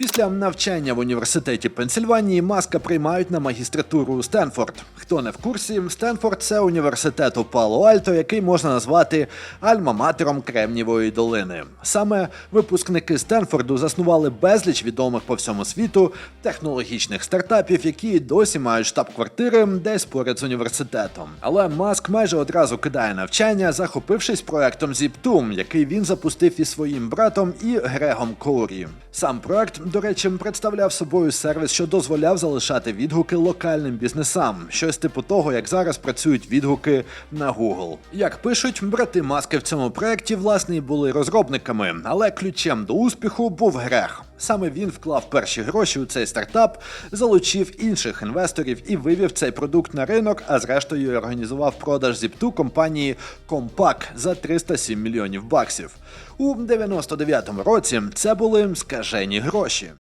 Після навчання в університеті Пенсильванії Маска приймають на магістратуру у Стенфорд. Хто не в курсі, Стенфорд це університет у Пало-Альто, який можна назвати альма-матером Кремнівої долини. Саме випускники Стенфорду заснували безліч відомих по всьому світу технологічних стартапів, які досі мають штаб-квартири десь поряд з університетом. Але Маск майже одразу кидає навчання, захопившись проектом Zip2, який він запустив із своїм братом і Грегом Коурі. Сам проект, до речі, представляв собою сервіс, що дозволяв залишати відгуки локальним бізнесам, щось типу того, як зараз працюють відгуки на Google. Як пишуть, брати маски в цьому проекті власне і були розробниками, але ключем до успіху був Грег. Саме він вклав перші гроші у цей стартап, залучив інших інвесторів і вивів цей продукт на ринок, а зрештою організував продаж зіпту компанії Compaq за 307 мільйонів баксів. У 99-му році це були скажені гроші.